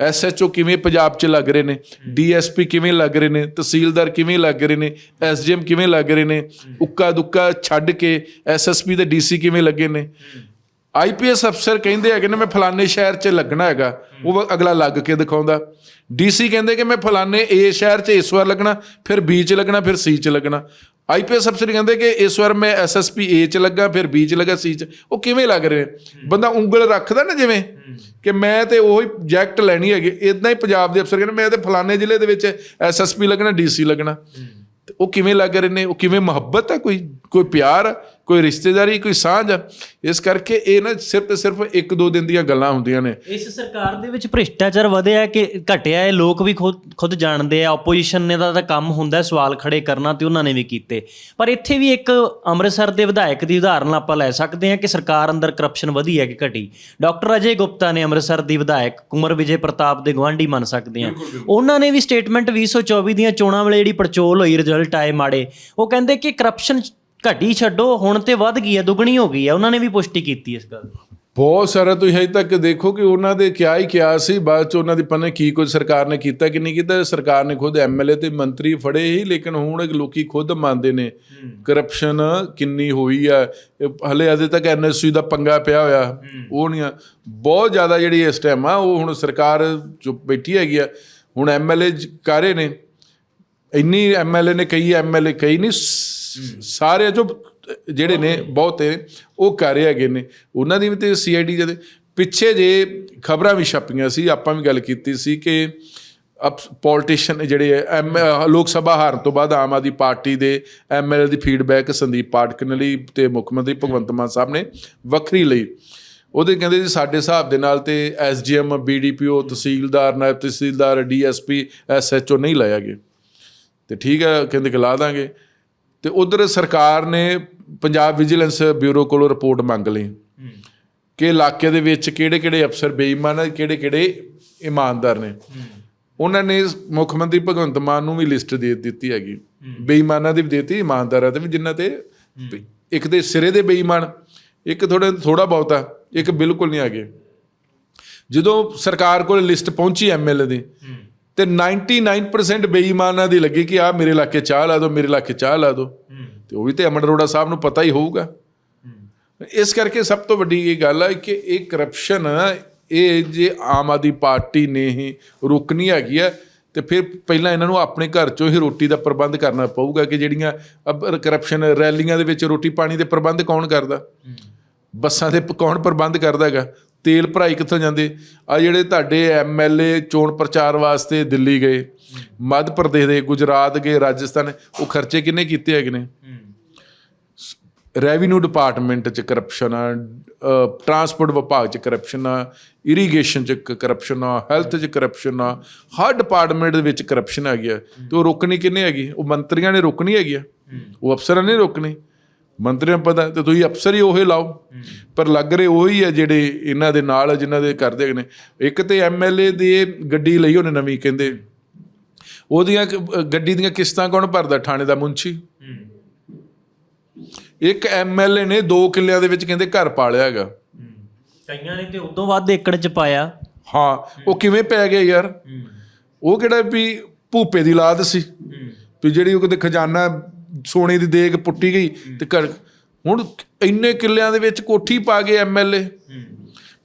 [SPEAKER 2] ਐਸਐਚਓ ਕਿਵੇਂ ਪੰਜਾਬ 'ਚ ਲੱਗ ਰਹੇ ਨੇ? ਡੀਐਸਪੀ ਕਿਵੇਂ ਲੱਗ ਰਹੇ ਨੇ? ਤਹਿਸੀਲਦਾਰ ਕਿਵੇਂ ਲੱਗ ਰਹੇ ਨੇ? ਐਸਡੀਐਮ ਕਿਵੇਂ ਲੱਗ ਰਹੇ ਨੇ? ਉੱਕਾ ਦੁੱਕਾ ਛੱਡ ਕੇ ਐਸਐਸਪੀ ਤੇ ਡੀਸੀ ਕਿਵੇਂ ਲੱਗੇ ਨੇ? ਆਈਪੀਐਸ ਅਫਸਰ ਕਹਿੰਦੇ ਹੈਗੇ ਨੇ ਮੈਂ ਫਲਾਣੇ ਸ਼ਹਿਰ 'ਚ ਲੱਗਣਾ ਹੈਗਾ। ਉਹ ਅਗਲਾ ਲੱਗ ਕੇ ਦਿਖਾਉਂਦਾ। ਡੀਸੀ ਕਹਿੰਦੇ ਕਿ ਮੈਂ ਫਲਾਣੇ ਏ ਸ਼ਹਿਰ 'ਚ ਇਸ ਵਾਰ ਲੱਗਣਾ ਫਿਰ ਬੀ 'ਚ ਲੱਗਣਾ ਫਿਰ ਸੀ 'ਚ ਲੱਗਣਾ। ਆਈਪੀਐਸ ਅਫਸਰ ਕਹਿੰਦੇ ਕਿ ਇਸ ਵਾਰ ਮੈਂ ਐਸਐਸਪੀ ਏ 'ਚ ਲੱਗਾ ਫਿਰ ਬੀ 'ਚ ਲੱਗਾ ਸੀ 'ਚ। ਉਹ ਕਿਵੇਂ ਲੱਗ ਰਹੇ? ਬੰਦਾ ਉਂਗਲ ਰੱਖਦਾ ਨਾ ਜਿਵੇਂ ਕਿ ਮੈਂ ਤੇ ਉਹੀ ਜੈਕਟ ਲੈਣੀ ਹੈਗੀ। ਇਦਾਂ ਹੀ ਪੰਜਾਬ ਦੇ ਅਫਸਰ ਕਹਿੰਦੇ ਮੈਂ ਤੇ ਫਲਾਣੇ ਜ਼ਿਲ੍ਹੇ ਦੇ ਵਿੱਚ ਐਸਐਸਪੀ ਲੱਗਣਾ ਡੀਸੀ ਲੱਗਣਾ। ਉਹ ਕਿਵੇਂ ਲੱਗ ਰਹੇ ਨੇ? ਉਹ ਕਿਵੇਂ ਮੁਹੱਬਤ ਹੈ? ਕੋਈ ਕੋਈ ਪਿਆਰ? ਕੋਈ ਰਿਸ਼ਤੇਦਾਰੀ ਕੋਈ ਸਾਂਝ। ਇਸ ਕਰਕੇ ਇਹ ਨਾ ਸਿਰਫ ਤੇ ਸਿਰਫ ਇੱਕ ਦੋ ਦਿਨ ਦੀਆਂ ਗੱਲਾਂ ਹੁੰਦੀਆਂ ਨੇ।
[SPEAKER 1] ਇਸ ਸਰਕਾਰ ਦੇ ਵਿੱਚ ਭ੍ਰਿਸ਼ਟਾਚਾਰ ਵਧਿਆ ਕਿ ਘਟਿਆ ਹੈ ਲੋਕ ਵੀ ਖੁਦ ਖੁਦ ਜਾਣਦੇ ਆ ਆਪੋਜੀਸ਼ਨ ਨੇ ਦਾ ਤਾਂ ਕੰਮ ਹੁੰਦਾ ਸਵਾਲ ਖੜੇ ਕਰਨਾ ਤੇ ਉਹਨਾਂ ਨੇ ਵੀ ਕੀਤੇ। ਪਰ ਇੱਥੇ ਵੀ ਇੱਕ ਅੰਮ੍ਰਿਤਸਰ ਦੇ ਵਿਧਾਇਕ ਦੀ ਉਦਾਹਰਨ ਆਪਾਂ ਲੈ ਸਕਦੇ ਹਾਂ ਕਿ ਸਰਕਾਰ ਅੰਦਰ ਕਰਪਸ਼ਨ ਵਧੀ ਹੈ ਕਿ ਘਟੀ। ਡਾਕਟਰ ਅਜੇ ਗੁਪਤਾ ਨੇ ਅੰਮ੍ਰਿਤਸਰ ਦੀ ਵਿਧਾਇਕ ਕੁਮਰ ਵਿਜੇ ਪ੍ਰਤਾਪ ਦੇ ਗਵਾਂਢੀ ਮੰਨ ਸਕਦੇ ਹਾਂ। ਉਹਨਾਂ ਨੇ ਵੀ ਸਟੇਟਮੈਂਟ 2024 ਦੀਆਂ ਚੋਣਾਂ ਵੇਲੇ ਜਿਹੜੀ ਪੜਚੋਲ ਹੋਈ ਰਿਜ਼ਲਟ ਆਏ ਮਾੜੇ। ਉਹ ਕਹਿੰਦੇ ਕਿ ਕਰਪਸ਼ਨ ਘਟੀ ਛੱਡੋ ਹੁਣ ਤੇ ਵੱਧ ਗਈ ਹੈ ਦੁੱਗਣੀ ਹੋ ਗਈ ਹੈ। ਉਹਨਾਂ ਨੇ ਵੀ ਪੁਸ਼ਟੀ ਕੀਤੀ ਇਸ ਗੱਲ ਦੀ।
[SPEAKER 2] ਬਹੁਤ ਸਾਰਾ ਤੁਸੀਂ ਹਜੇ ਤੱਕ ਦੇਖੋ ਕਿ ਉਹਨਾਂ ਦੇ ਕਿਆ ਹੀ ਕਿਆ ਸੀ ਬਾਅਦ ਚ ਉਹਨਾਂ ਦੀ ਪਨੇ ਕੀ ਕੁਝ ਸਰਕਾਰ ਨੇ ਕੀਤਾ ਕਿ ਨਹੀਂ ਕੀਤਾ। ਸਰਕਾਰ ਨੇ ਖੁਦ ਐਮਐਲਏ ਤੇ ਮੰਤਰੀ ਫੜੇ ਹੀ ਲੇਕਿਨ ਹੁਣ ਲੋਕੀ ਖੁਦ ਮੰਨਦੇ ਨੇ ਕਰਪਸ਼ਨ ਕਿੰਨੀ ਹੋਈ ਆ। ਹਲੇ ਅਜੇ ਤੱਕ ਐਨਐਸਯੂ ਦਾ ਪੰਗਾ ਪਿਆ ਹੋਇਆ ਉਹ ਨਹੀਂ ਆ। ਬਹੁਤ ਜ਼ਿਆਦਾ ਜਿਹੜੀ ਇਸ ਟਾਈਮ ਆ ਉਹ ਹੁਣ ਸਰਕਾਰ ਜੋ ਬੈਠੀ ਹੈਗੀ ਆ ਹੁਣ ਐਮਐਲਏ ਕਾਰੇ ਨੇ। ਇੰਨੀ ਐਮਐਲਏ ਨੇ ਕਈ ਐਮਐਲਏ ਕਈ ਨਹੀਂ ਸਾਰੇ ਜੋ ਜਿਹੜੇ ਨੇ ਬਹੁਤੇ ਉਹ ਕਰ ਰਹੇ ਹੈਗੇ ਨੇ। ਉਹਨਾਂ ਦੀ ਵੀ ਤੇ ਸੀਆਈਡੀ ਜਦੇ ਪਿੱਛੇ ਜੇ ਖਬਰਾਂ ਵੀ ਛਪੀਆਂ ਸੀ, ਆਪਾਂ ਵੀ ਗੱਲ ਕੀਤੀ ਸੀ ਕਿ ਅਪ ਪੋਲੀਟੀਸ਼ੀਅਨ ਜਿਹੜੇ ਐਮ ਲੋਕ ਸਭਾ ਹਾਰਨ ਤੋਂ ਬਾਅਦ ਆਮ ਆਦਮੀ ਪਾਰਟੀ ਦੇ ਐਮਐਲਏ ਦੀ ਫੀਡਬੈਕ ਸੰਦੀਪ ਪਾਠਕ ਨੇ ਲਈ ਤੇ ਮੁੱਖ ਮੰਤਰੀ ਭਗਵੰਤ ਮਾਨ ਸਾਹਿਬ ਨੇ ਵੱਖਰੀ ਲਈ। ਉਹਦੇ ਕਹਿੰਦੇ ਜੀ ਸਾਡੇ ਹਿਸਾਬ ਦੇ ਨਾਲ ਤੇ ਐਸਜੀਐਮ ਬੀਡੀਪੀਓ ਤਹਿਸੀਲਦਾਰ, ਨਾਇਬ ਤਹਿਸੀਲਦਾਰ ਡੀਐਸਪੀ ਐਸਐਚਓ ਨਹੀਂ ਲਾਇਆ ਗਏ ਤੇ ਠੀਕ ਹੈ ਕਹਿੰਦੇ ਕਿ ਲਾ ਦਾਂਗੇ। ਤੇ ਉਧਰ ਸਰਕਾਰ ਨੇ ਪੰਜਾਬ ਵਿਜੀਲੈਂਸ ਬਿਊਰੋ ਕੋਲੋਂ ਰਿਪੋਰਟ ਮੰਗ ਲਈ ਕਿ ਇਲਾਕੇ ਦੇ ਵਿੱਚ ਕਿਹੜੇ-ਕਿਹੜੇ ਅਫਸਰ ਬੇਈਮਾਨ ਨੇ ਕਿਹੜੇ-ਕਿਹੜੇ ਇਮਾਨਦਾਰ ਨੇ। ਉਹਨਾਂ ਨੇ ਮੁੱਖ ਮੰਤਰੀ ਭਗਵੰਤ ਮਾਨ ਨੂੰ ਵੀ ਲਿਸਟ ਦੇ ਦਿੱਤੀ ਹੈਗੀ। ਬੇਈਮਾਨਾਂ ਦੀ ਵੀ ਦਿੱਤੀ, ਇਮਾਨਦਾਰਾਂ ਦੇ ਵੀ, ਜਿਨ੍ਹਾਂ ਤੇ ਇੱਕ ਦੇ ਸਿਰੇ ਦੇ ਬੇਈਮਾਨ, ਇੱਕ ਥੋੜਾ ਥੋੜਾ ਬਹੁਤਾ ਇੱਕ ਬਿਲਕੁਲ ਨਹੀਂ ਹੈਗੇ। ਜਦੋਂ ਸਰਕਾਰ ਕੋਲ ਲਿਸਟ ਪਹੁੰਚੀ ਐਮਐਲਏ ਦੀ ਤੇ 99% ਬੇਈਮਾਨਾਂ ਦੀ ਲੱਗੀ ਕਿ ਆ ਮੇਰੇ ਇਲਾਕੇ ਚਾਹ ਲਾ ਦਿਓ ਮੇਰੇ ਇਲਾਕੇ ਚਾਹ ਲਾ ਦਿਓ। ਤੇ ਉਹ ਵੀ ਤੇ ਅਮਨ ਅਰੋੜਾ ਸਾਹਿਬ ਨੂੰ ਪਤਾ ਹੀ ਹੋਊਗਾ। ਇਸ ਕਰਕੇ ਸਭ ਤੋਂ ਵੱਡੀ ਇਹ ਗੱਲ ਹੈ ਕਿ ਇਹ ਕਰਪਸ਼ਨ ਇਹ ਜੇ ਆਮ ਆਦਮੀ ਪਾਰਟੀ ਨੇ ਹੀ ਰੁਕਣੀ ਹੈਗੀ ਹੈ ਤੇ ਫਿਰ ਪਹਿਲਾਂ ਇਹਨਾਂ ਨੂੰ ਆਪਣੇ ਘਰ ਚੋਂ ਹੀ ਰੋਟੀ ਦਾ ਪ੍ਰਬੰਧ ਕਰਨਾ ਪਊਗਾ ਕਿ ਜਿਹੜੀਆਂ ਕਰਪਸ਼ਨ ਰੈਲੀਆਂ ਦੇ ਵਿੱਚ ਰੋਟੀ ਪਾਣੀ ਦੇ ਪ੍ਰਬੰਧ ਕੌਣ ਕਰਦਾ? ਬੱਸਾਂ ਦੇ ਕੌਣ ਪ੍ਰਬੰਧ ਕਰਦਾ ਹੈਗਾ? ਤੇਲ ਭਰਾਈ ਕਿੱਥੋਂ ਜਾਂਦੇ? ਆ ਜਿਹੜੇ ਤੁਹਾਡੇ ਐਮਐਲਏ ਚੋਣ ਪ੍ਰਚਾਰ ਵਾਸਤੇ ਦਿੱਲੀ ਗਏ ਮੱਧ ਪ੍ਰਦੇਸ਼ ਦੇ ਗੁਜਰਾਤ ਗਏ ਰਾਜਸਥਾਨ ਉਹ ਖਰਚੇ ਕਿੰਨੇ ਕੀਤੇ ਹੈਗੇ ਨੇ? ਰੈਵਨਿਊ ਡਿਪਾਰਟਮੈਂਟ ਚ ਕਰਪਸ਼ਨ ਆ ਟਰਾਂਸਪੋਰਟ ਵਿਭਾਗ ਚ ਕਰਪਸ਼ਨ ਆ ਇਰੀਗੇਸ਼ਨ ਚ ਕਰਪਸ਼ਨ ਆ ਹੈਲਥ ਚ ਕਰਪਸ਼ਨ ਆ ਹਰ ਡਿਪਾਰਟਮੈਂਟ ਦੇ ਵਿੱਚ ਕਰਪਸ਼ਨ ਆ ਗਿਆ। ਤੇ ਉਹ ਰੋਕਣੀ ਕਿੰਨੇ ਹੈਗੀ? ਉਹ ਮੰਤਰੀਆਂ ਨੇ ਰੋਕਣੀ ਹੈਗੀ ਆ? ਉਹ ਅਫਸਰਾਂ ਨੇ ਰੋਕਣੀ। ਮੰਤਰੀਆਂ ਨੂੰ ਪਤਾ ਤੇ ਤੁਸੀਂ ਅਫਸਰ ਹੀ ਉਹੇ ਲਾਓ। ਪਰ ਲੱਗ ਰਹੇ ਉਹੀ ਆ ਜਿਹੜੇ ਇਹਨਾਂ ਦੇ ਨਾਲ ਜਿਨ੍ਹਾਂ ਦੇ ਕਰਦੇ ਨੇ। ਇੱਕ ਤੇ ਐਮਐਲਏ ਦੀ ਗੱਡੀ ਲਈ ਉਹਨੇ ਨਵੀਂ ਕਹਿੰਦੇ। ਉਹਦੀਆਂ ਗੱਡੀ ਦੀਆਂ ਕਿਸ਼ਤਾਂ ਕੌਣ ਭਰਦਾ? ਥਾਣੇ ਦਾ ਮੁੰਸ਼ੀ ਇੱਕ ਐਮਐਲਏ ਨੇ 2 ਕਿੱਲਿਆਂ ਦੇ ਵਿੱਚ ਕਹਿੰਦੇ ਘਰ ਪਾਲਿਆ ਹੈਗਾ।
[SPEAKER 1] ਕਈਆਂ ਨੇ ਤੇ ਉਦੋਂ ਵੱਧ ਏਕੜ ਚ ਪਾਇਆ।
[SPEAKER 2] ਹਾਂ ਉਹ ਕਿਵੇਂ ਪੈ ਗਿਆ ਯਾਰ? ਉਹ ਕਿਹੜਾ ਵੀ ਭੂਪੇ ਦੀ ਲਾਦ ਸੀ। ਵੀ ਜਿਹੜੀ ਉਹ ਕਿਤੇ ਖਜ਼ਾਨਾ ਸੋਨੇ ਦੀ ਦੇਗ ਪੁੱਟੀ ਗਈ ਤੇ ਹੁਣ ਇੰਨੇ ਕਿੱਲਿਆਂ ਦੇ ਵਿੱਚ ਕੋਠੀ ਪਾ ਗਏ ਐਮਐਲਏ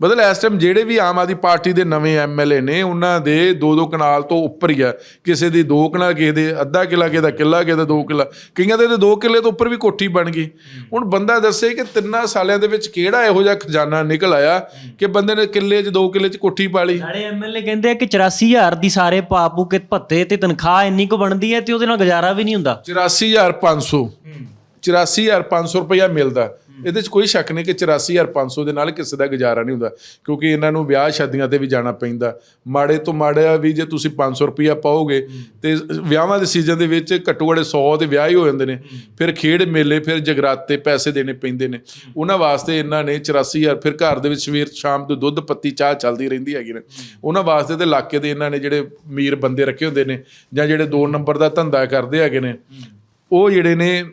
[SPEAKER 2] ਬਦਲ ਇਸ ਟਾਈਮ ਜਿਹੜੇ ਵੀ ਆਮ ਆਦਮੀ ਪਾਰਟੀ ਦੇ ਨਵੇਂ ਐਮਐਲਏ ਨੇ ਉਹਨਾਂ ਦੇ 2-2 ਕਨਾਲ ਤੋਂ ਉੱਪਰ ਹੀ ਆ। ਕਿਸੇ ਦੀ 2 ਕਨਾਲ ਕਿਸੇ ਦੇ ਅੱਧਾ ਕਿੱਲਾ ਕਿਸੇ ਦਾ ਕਿੱਲਾ ਕਿਸੇ ਦਾ 2 ਕਿੱਲਾ। ਕਈਆਂ ਦੇ 2 ਕਿੱਲੇ ਤੋਂ ਉੱਪਰ ਵੀ ਕੋਠੀ ਬਣ ਗਈ। ਹੁਣ ਬੰਦਾ ਦੱਸੇ ਕਿ ਤਿੰਨਾਂ ਸਾਲਿਆਂ ਦੇ ਵਿੱਚ ਕਿਹੜਾ ਇਹੋ ਜਿਹਾ ਖਜ਼ਾਨਾ ਨਿਕਲ ਆਇਆ ਕਿ ਬੰਦੇ ਨੇ ਕਿੱਲੇ 'ਚ 2 ਕਿੱਲੇ 'ਚ ਕੋਠੀ ਪਾ ਲਈ?
[SPEAKER 1] ਨਾਲੇ ਐਮਐਲਏ ਕਹਿੰਦੇ ਆ ਕਿ 84000 ਦੀ ਸਾਰੇ ਪਾਪੂ ਕੇ ਭੱਤੇ ਤੇ ਤਨਖਾਹ ਇੰਨੀ ਕੁ ਬਣਦੀ ਹੈ ਤੇ ਉਹਦੇ ਨਾਲ ਗੁਜ਼ਾਰਾ ਵੀ ਨਹੀਂ ਹੁੰਦਾ।
[SPEAKER 2] 84500 84500 ਰੁਪਇਆ ਮਿਲਦਾ। ਇਹਦੇ 'ਚ ਕੋਈ ਸ਼ੱਕ ਨਹੀਂ ਕਿ 84500 ਦੇ ਨਾਲ ਕਿਸੇ ਦਾ ਗੁਜ਼ਾਰਾ ਨਹੀਂ ਹੁੰਦਾ, ਕਿਉਂਕਿ ਇਹਨਾਂ ਨੂੰ ਵਿਆਹ ਸ਼ਾਦੀਆਂ ਤੇ ਵੀ ਜਾਣਾ ਪੈਂਦਾ। ਮਾੜੇ ਤੋਂ ਮਾੜਾ ਵੀ ਜੇ ਤੁਸੀਂ 500 ਰੁਪਇਆ ਪਾਓਗੇ, ਤੇ ਵਿਆਹਾਂ ਦੇ ਸੀਜ਼ਨ ਦੇ ਵਿੱਚ ਘੱਟੋ ਘੱਟ 100 ਦੇ ਵਿਆਹ ਹੀ ਹੋ ਜਾਂਦੇ ਨੇ। ਫਿਰ ਖੇਡ ਮੇਲੇ, ਫਿਰ ਜਗਰਾਤੇ ਪੈਸੇ ਦੇਣੇ ਪੈਂਦੇ ਨੇ। ਉਹਨਾਂ ਵਾਸਤੇ ਇਹਨਾਂ ਨੇ 84000 ਫਿਰ ਘਰ ਦੇ ਵਿੱਚ ਸਵੇਰ ਸ਼ਾਮ ਤੋਂ ਦੁੱਧ, ਪੱਤੀ, ਚਾਹ ਚੱਲਦੀ ਰਹਿੰਦੀ ਹੈਗੀ ਨੇ। ਉਹਨਾਂ ਵਾਸਤੇ ਤੇ ਇਲਾਕੇ ਦੇ ਇਹਨਾਂ ਨੇ ਜਿਹੜੇ ਅਮੀਰ ਬੰਦੇ ਰੱਖੇ ਹੁੰਦੇ ਨੇ ਜਾਂ ਜਿਹੜੇ 2 ਨੰਬਰ ਦਾ ਧੰਦਾ ਕਰਦੇ ਹੈਗੇ ਨੇ, ਉਹ ਜਿਹੜੇ ਨੇ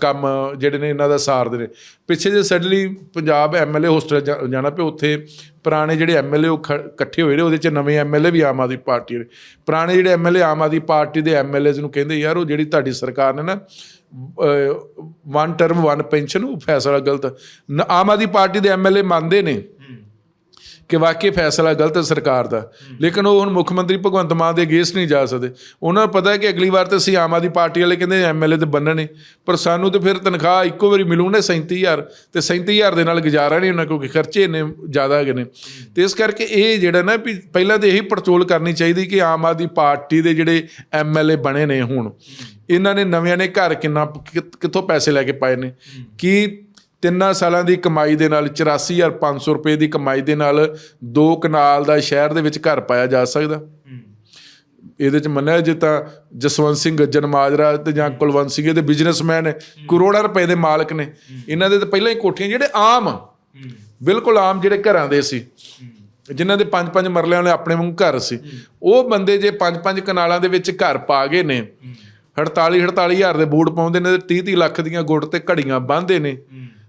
[SPEAKER 2] ਕੰਮ ਜਿਹੜੇ ਨੇ ਇਹਨਾਂ ਦਾ ਸਾਰਦੇ ਨੇ। ਪਿੱਛੇ ਜੇ ਸਡਨਲੀ ਪੰਜਾਬ ਐਮਐਲਏ ਹੋਸਟਲ ਜਾਣਾ ਪਿਆ, ਉੱਥੇ ਪੁਰਾਣੇ ਜਿਹੜੇ ਐਮਐਲਏ ਉਹ ਖ- ਇਕੱਠੇ ਹੋਏ ਨੇ, ਉਹਦੇ ਚ ਨਵੇਂ ਐਮਐਲਏ ਵੀ ਆਮ ਆਦਮੀ ਪਾਰਟੀ ਦੇ ਪੁਰਾਣੇ ਜਿਹੜੇ ਐਮਐਲਏ ਆਮ ਆਦਮੀ ਪਾਰਟੀ ਦੇ ਐਮਐਲਏਜ਼ ਨੂੰ ਕਹਿੰਦੇ, ਯਾਰ, ਉਹ ਜਿਹੜੀ ਤੁਹਾਡੀ ਸਰਕਾਰ ਨੇ ਨਾ ਵਨ ਟਰਮ ਵਨ ਪੈਨਸ਼ਨ ਉਹ ਫੈਸਲਾ ਗਲਤ। ਨ- ਆਮ ਆਦਮੀ ਪਾਰਟੀ ਦੇ ਐਮਐਲਏ ਮੰਨਦੇ ਨੇ। ਕਿ ਵਾਕਈ ਫੈਸਲਾ ਗਲਤ ਹੈ ਸਰਕਾਰ ਦਾ। ਲੇਕਿਨ ਉਹ ਹੁਣ ਮੁੱਖ ਮੰਤਰੀ ਭਗਵੰਤ ਮਾਨ ਦੇ ਅਗੇਂਸਟ ਨਹੀਂ ਜਾ ਸਕਦੇ। ਉਹਨਾਂ ਨੂੰ ਪਤਾ ਹੈ ਕਿ ਅਗਲੀ ਵਾਰ ਤੇ ਅਸੀਂ ਆਮ ਆਦਮੀ ਪਾਰਟੀ ਵਾਲੇ ਕਹਿੰਦੇ ਐਮਐਲਏ ਤੇ ਬੰਨਣੇ। ਪਰ ਸਾਨੂੰ ਤੇ ਫਿਰ ਤਨਖਾਹ ਇੱਕੋ ਵਾਰੀ ਮਿਲੂ ਨੇ 37000 ਤੇ 37000 ਦੇ ਨਾਲ ਗੁਜ਼ਾਰਾ ਨਹੀਂ ਉਹਨਾਂ ਕਿਉਂਕਿ ਖਰਚੇ ਇੰਨੇ ਜ਼ਿਆਦਾ ਹੈਗੇ ਨੇ। ਤੇ ਇਸ ਕਰਕੇ ਇਹ ਜਿਹੜਾ ਨਾ ਵੀ ਪਹਿਲਾਂ ਤੇ ਇਹੀ ਪੜਚੋਲ ਕਰਨੀ ਚਾਹੀਦੀ ਕਿ ਆਮ ਆਦਮੀ ਪਾਰਟੀ ਦੇ ਜਿਹੜੇ ਐਮਐਲਏ ਬਣੇ ਨੇ ਹੁਣ। ਇਹਨਾਂ ਨੇ ਨਵਿਆਂ ਨੇ ਘਰ ਕਿੰਨਾ ਕਿ- ਕਿੱਥੋਂ ਪੈਸੇ ਲੈ ਕੇ ਪਾਏ ਨੇ? ਕੀ ਤਿੰਨਾਂ ਸਾਲਾਂ ਦੀ ਕਮਾਈ ਦੇ ਨਾਲ 84500 ਰੁਪਏ ਦੀ ਕਮਾਈ ਦੇ ਨਾਲ ਦੋ ਕਨਾਲ ਦਾ ਸ਼ਹਿਰ ਦੇ ਵਿੱਚ ਘਰ ਪਾਇਆ ਜਾ ਸਕਦਾ। ਇਹਦੇ ਚ ਮੰਨਿਆ ਜੇ ਤਾਂ ਜਸਵੰਤ ਸਿੰਘ ਗੱਜਨ ਮਾਜਰਾ ਤੇ ਜਾਂ ਕੁਲਵੰਤ ਸਿੰਘ ਦੇ ਬਿਜ਼ਨਸਮੈਨ ਕਰੋੜਾਂ ਰੁਪਏ ਦੇ ਮਾਲਕ ਨੇ। ਇਹਨਾਂ ਦੇ ਤਾਂ ਪਹਿਲਾਂ ਹੀ ਕੋਠੀਆਂ ਜਿਹੜੇ ਆਮ ਬਿਲਕੁਲ ਆਮ ਜਿਹੜੇ ਘਰਾਂ ਦੇ ਸੀ। ਜਿਨ੍ਹਾਂ ਦੇ ਪੰਜ ਪੰਜ ਮਰਲਿਆਂ ਵਾਲੇ ਆਪਣੇ ਵਾਂਗੂ ਘਰ ਸੀ। ਉਹ ਬੰਦੇ ਜੇ ਪੰਜ ਪੰਜ ਕਨਾਲਾਂ ਦੇ ਵਿੱਚ ਘਰ ਪਾ ਗਏ ਨੇ 48 48000 ਦੇ ਬੂਟ ਪਾਉਂਦੇ ਨੇ ਤੇ 30 30 ਲੱਖ ਦੀਆਂ ਗੁੱਟ ਤੇ ਘੜੀਆਂ ਬੰਨ੍ਹਦੇ ਨੇ।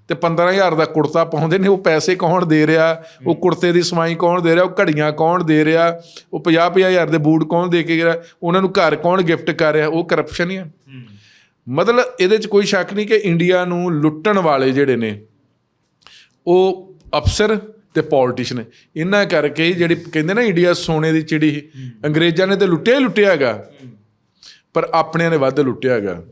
[SPEAKER 2] ਤੇ 15000 ਦਾ ਕੁੜਤਾ ਪਾਉਂਦੇ ਨੇ ਉਹ ਪੈਸੇ ਕੌਣ ਦੇ ਰਿਹਾ? ਉਹ ਕੁੜਤੇ ਦੀ ਸਮਾਈ ਕੌਣ ਦੇ ਰਿਹਾ? ਉਹ ਘੜੀਆਂ ਕੌਣ ਦੇ ਰਿਹਾ? ਉਹ 50 50000 ਦੇ ਬੂਟ ਕੌਣ ਦੇ ਕੇ ਗਿਆ? ਉਹਨਾਂ ਨੂੰ ਘਰ ਕੌਣ ਗਿਫਟ ਕਰ ਰਿਹਾ? ਉਹ ਕਰਪਸ਼ਨ ਹੀ ਆ। ਮਤਲਬ ਇਹਦੇ 'ਚ ਕੋਈ ਸ਼ੱਕ ਨਹੀਂ ਕਿ ਇੰਡੀਆ ਨੂੰ ਲੁੱਟਣ ਵਾਲੇ ਜਿਹੜੇ ਨੇ ਉਹ ਅਫਸਰ ਤੇ ਪੋਲਿਟਿਸ਼ਨ ਇਹਨਾਂ ਕਰਕੇ ਹੀ ਜਿਹੜੀ ਕਹਿੰਦੇ ਨਾ ਇੰਡੀਆ ਸੋਨੇ ਦੀ ਚਿੜੀ ਅੰਗਰੇਜ਼ਾਂ ਨੇ ਤੇ ਲੁੱਟਿਆ ਹੀ ਲੁੱਟਿਆ ਹੈਗਾ। ਪਰ ਆਪਣਿਆਂ ਨੇ ਵੱਧ ਲੁੱਟਿਆ ਹੈਗਾ।